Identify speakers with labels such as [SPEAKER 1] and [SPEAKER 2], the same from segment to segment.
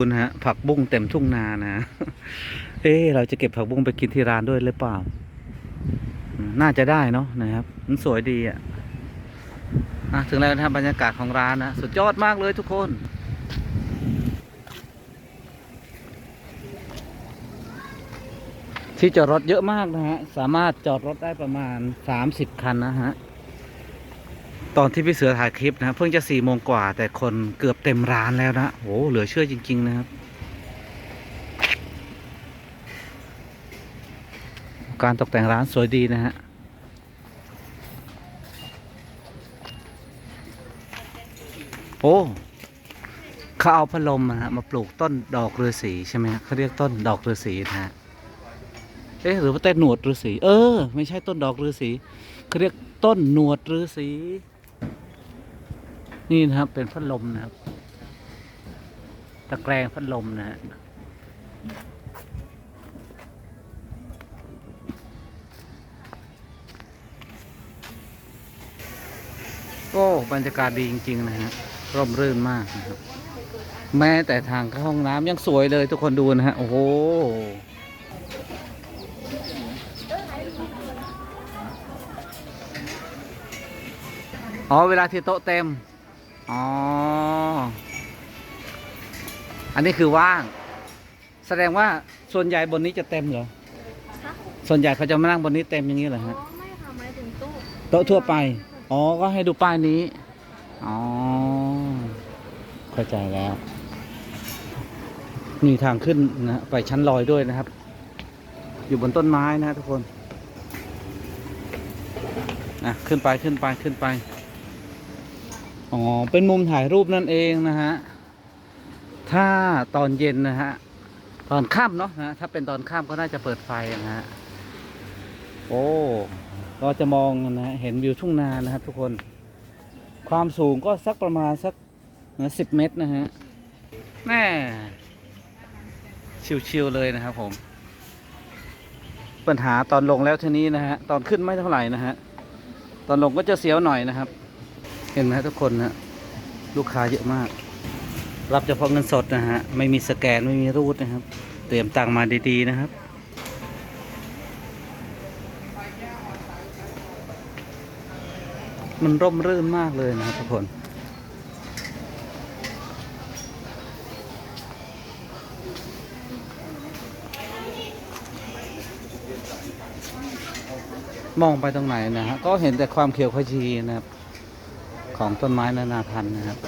[SPEAKER 1] นะฮะผักบุ้งเต็มทุ่งนานะ เอ๊เราจะเก็บผักบุ้งไปกินที่ร้านด้วยหรือเปล่า น่าจะได้เนาะนะครับ มันสวยดีอะอะถึงแล้วนะครับบรรยากาศของร้านนะสุดยอดมากเลยทุกคน ที่จอดรถเยอะมากนะฮะ สามารถจอดรถได้ประมาณสามสิบคันนะฮะ ตอนที่พี่เสือถ่ายคลิปนะเพิ่งจะสี่โมงกว่า แต่คนเกือบเต็มร้านแล้วนะโหเหลือเชื่อจริง ๆ นะครับ การตกแต่งร้านสวยดีนะฮะโอ้เขาเอาพัดลมนะฮะมาปลูกต้นดอกฤาษีใช่ไหมฮะเขาเรียกต้นดอกฤาษีนะฮะเอ๊ะหรือว่าต้นหนวดฤาษีเออ ไม่ใช่ต้นดอกฤาษีเขาเรียกต้นหนวดฤาษี นี่นะครับเป็นพัดลมนะครับ ตะแกรงพัดลมนะฮะโอ้บรรยากาศดีจริง ๆ นะฮะร่มรื่นมากนะครับ แม้แต่ทางเข้าห้องน้ำยังสวยเลยทุกคนดูนะฮะ โอ้โหอ๋อเวลาที่โต๊ะเต็ม อ๋อ อันนี้คือว่าง แสดงว่าส่วนใหญ่บนนี้จะเต็มเหรอ
[SPEAKER 2] คะ
[SPEAKER 1] ส่วนใหญ่เขาจะมานั่งบนนี้เต็มอย่างนี้เหรอ
[SPEAKER 2] อ๋อ
[SPEAKER 1] ฮะ
[SPEAKER 2] ไม่ค่ะหมายถึงตู้
[SPEAKER 1] โต๊ะทั่วไป อ๋อ ก็ให้ดูป้ายนี้ อ๋อ เข้าใจแล้ว มีทางขึ้นนะไปชั้นลอยด้วยนะครับ อยู่บนต้นไม้นะทุกคน นะ ขึ้นไป ขึ้นไป ขึ้นไป อ๋อ เป็นมุมถ่ายรูปนั่นเองนะฮะ ถ้าตอนเย็นนะฮะ ตอนค่ำเนาะนะ ถ้าเป็นตอนค่ำก็น่าจะเปิดไฟนะฮะ โอ้เราจะมองนะฮะเห็นวิวทุ่งนานะครับทุกคน ความสูงก็สักประมาณสักสิบเมตรนะฮะ แม่ชิวๆเลยนะครับผม ปัญหาตอนลงแล้วทีนี้นะฮะ ตอนขึ้นไม่เท่าไหร่นะฮะ ตอนลงก็จะเสียวหน่อยนะครับ ห็นไหมทุกคนนะลูกค้าเยอะมาก รับเฉพาะเงินสดนะฮะ ไม่มีสแกนไม่มีรูดนะครับ เตรียมตังค์มาดีๆนะครับ มันร่มรื่นมากเลยนะครับทุกคนมองไปตรงไหนนะฮะก็เห็นแต่ความเขียวขจีนะครับ ของต้นไม้นานาพันธุ์นะครับ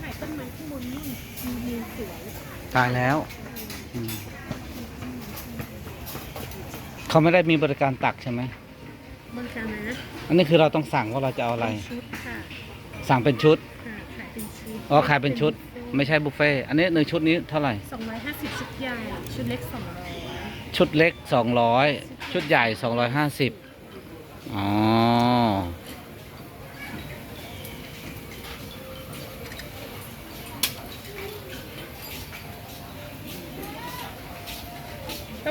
[SPEAKER 2] ถ่ายต้นไม้ข้างบนนู่นมีวิวสวย
[SPEAKER 1] ตายแล้วอืมเขาไม่ได้มีบริการตักใช่ไหม
[SPEAKER 2] บริการนะ
[SPEAKER 1] อันนี้คือเราต้องสั่งว่าเราจะเอาอะไร
[SPEAKER 2] เป็นชุดค่ะ
[SPEAKER 1] สั่งเป็นชุด
[SPEAKER 2] ค่ะขายเป็นชุด
[SPEAKER 1] อ๋อขายเป็นชุด ไม่ใช่บุฟเฟ่ต์อันนี้หนึ่งชุดนี้เท่าไหร่
[SPEAKER 2] สองร้อยห้าสิบชุดใหญ่ชุดเล็กสองร้อย
[SPEAKER 1] ชุดเล็กสองร้อยชุดใหญ่สองร้อยห้าสิบอ๋อ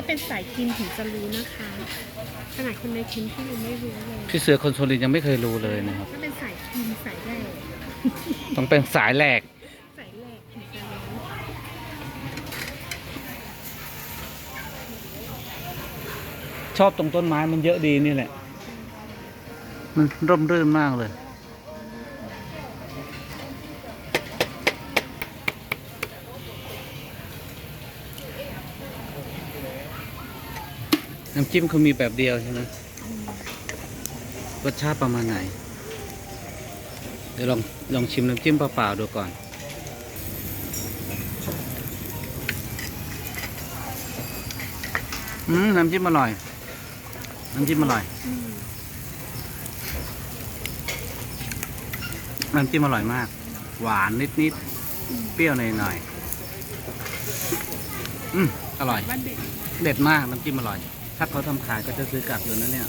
[SPEAKER 2] ก็เป็นสายกินถึงจะรู้นะคะ ขนาดคนในทีมที่ยังไม่รู้เลย
[SPEAKER 1] พี่เสือคนโซลินยังไม่เคยรู้เลยนะครับ
[SPEAKER 2] ถ้าเป็นสายกินสายแรก
[SPEAKER 1] ต้องเป็นสายแหลก
[SPEAKER 2] สายแรกถึงจะรู้
[SPEAKER 1] ชอบตรงต้นไม้มันเยอะดีนี่แหละ มันร่มรื่นมากเลย น้ำจิ้มเขามีแบบเดียวใช่ไหมรสชาติประมาณไหน เดี๋ยวลองลองชิมน้ำจิ้มเปล่าๆดูก่อน อืม น้ำจิ้มอร่อย น้ำจิ้มอร่อย
[SPEAKER 2] อืม
[SPEAKER 1] น้ำจิ้มอร่อยมาก หวานนิดๆ เปรี้ยวหน่อยๆ อืม อร่อย
[SPEAKER 2] ว่าเด็ก
[SPEAKER 1] เด็ดมาก น้ำจิ้มอร่อย ถ้าเขาทำขายก็จะซื้อกลับอยู่นะเนี่ย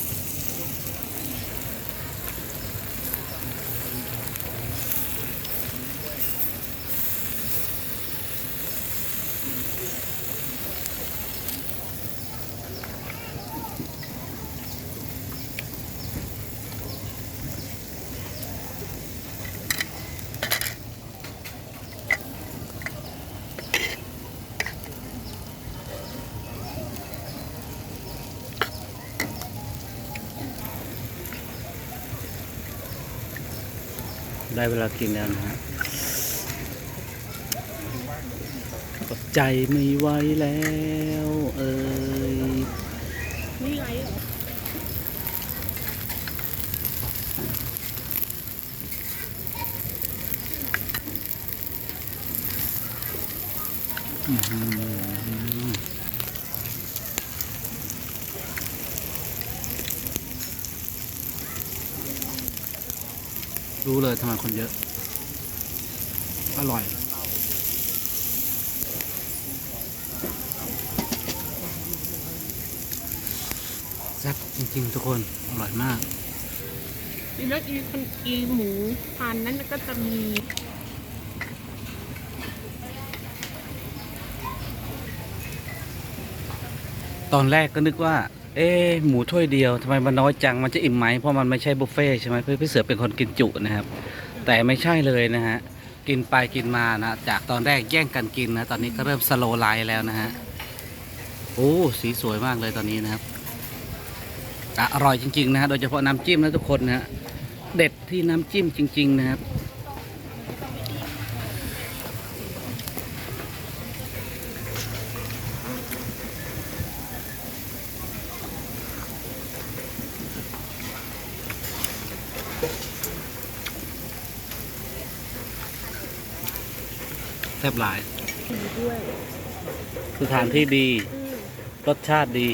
[SPEAKER 1] ได้เวลากินแล้วนะฮะอดใจไม่ไหวแล้ว เอ้ย
[SPEAKER 2] นี่ไงเหรอ
[SPEAKER 1] อือ รู้เลยทำไมคนเยอะ อร่อย แซ่บจริงๆ ทุกคน อร่อยมาก
[SPEAKER 2] อีแล้วอีคนอีหมูพันนั้นก็จะมี
[SPEAKER 1] ตอนแรกก็นึกว่า เอ๊ะหมูถ้วยเดียวทำไมมันน้อยจังมันจะอิ่มไหมเพราะมันไม่ใช่บุฟเฟ่ใช่ไหมเพื่อพี่เสือเป็นคนกินจุนะครับ แต่ไม่ใช่เลยนะฮะกินไปกินมานะจากตอนแรกแย่งกันกินนะตอนนี้ก็เริ่มสโลไลน์แล้วนะฮะโอ้สีสวยมากเลยตอนนี้นะครับอะอร่อยจริงๆนะฮะโดยเฉพาะน้ำจิ้มนะทุกคนนะฮะเด็ดที่น้ำจิ้มจริง ๆ นะครับ ซ่บหลาย
[SPEAKER 2] หมูด้วย
[SPEAKER 1] สถานที่ดี
[SPEAKER 2] อืม
[SPEAKER 1] รสชาติดี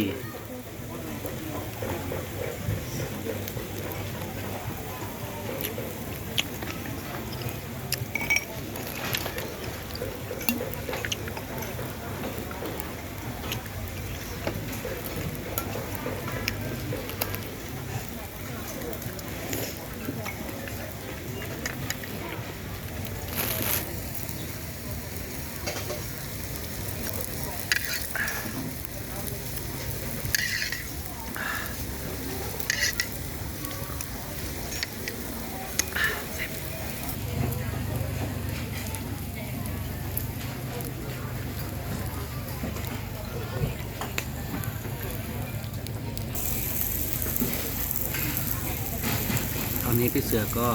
[SPEAKER 1] นี้พี่เสือก็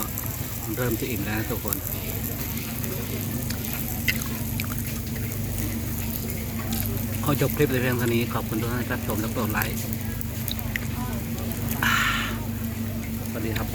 [SPEAKER 1] เริ่มจะอิ่มแล้วนะทุกคน ขอจบคลิปในเพียงเท่านี้ ขอบคุณทุกท่านที่รับชมและกดไลค์สวัสดีครับ